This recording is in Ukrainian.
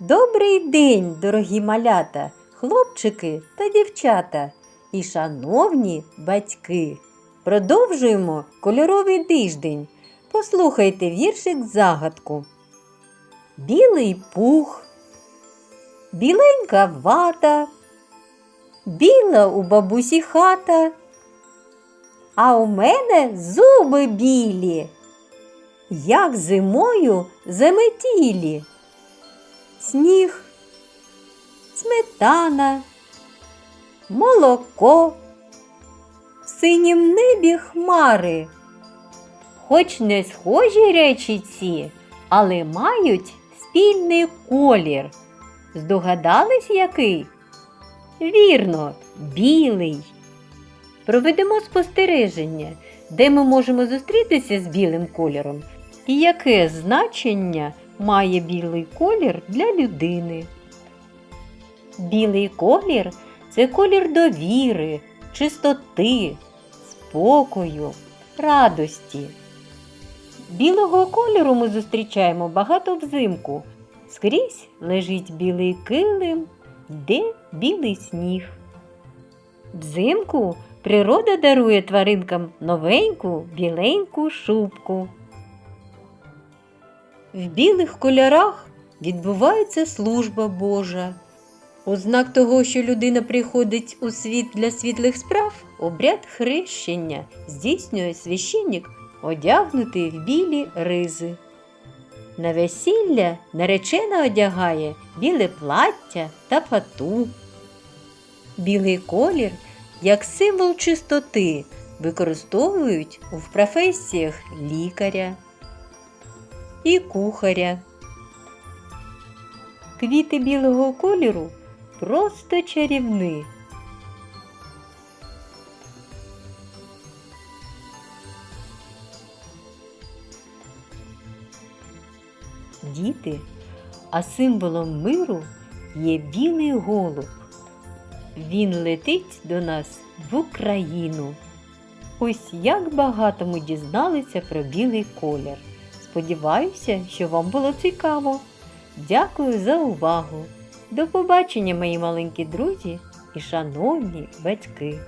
Добрий день, дорогі малята, хлопчики та дівчата і шановні батьки. Продовжуємо кольоровий тиждень. Послухайте віршик загадку. Білий пух, біленька вата, біла у бабусі хата. А у мене зуби білі, як зимою заметілі. Сніг, сметана, молоко, в синім небі хмари. Хоч не схожі речі ці, але мають спільний колір. Здогадались який? Вірно, білий. Проведемо спостереження, де ми можемо зустрітися з білим кольором і яке значення має білий колір для людини. Білий колір це колір довіри, чистоти, спокою, радості. Білого кольору ми зустрічаємо багато взимку. Скрізь лежить білий килим, де білий сніг. Взимку природа дарує тваринкам новеньку біленьку шубку. В білих кольорах відбувається служба Божа. У знак того, що людина приходить у світ для світлих справ, обряд хрещення здійснює священник, одягнутий в білі ризи. На весілля наречена одягає біле плаття та фату. Білий колір як символ чистоти використовують в професіях лікаря і кухаря. Квіти білого кольору просто чарівні. Діти, а символом миру є білий голуб. Він летить до нас в Україну. Ось як багато ми дізналися про білий колір. Сподіваюся, що вам було цікаво. Дякую за увагу. До побачення, мої маленькі друзі і шановні батьки!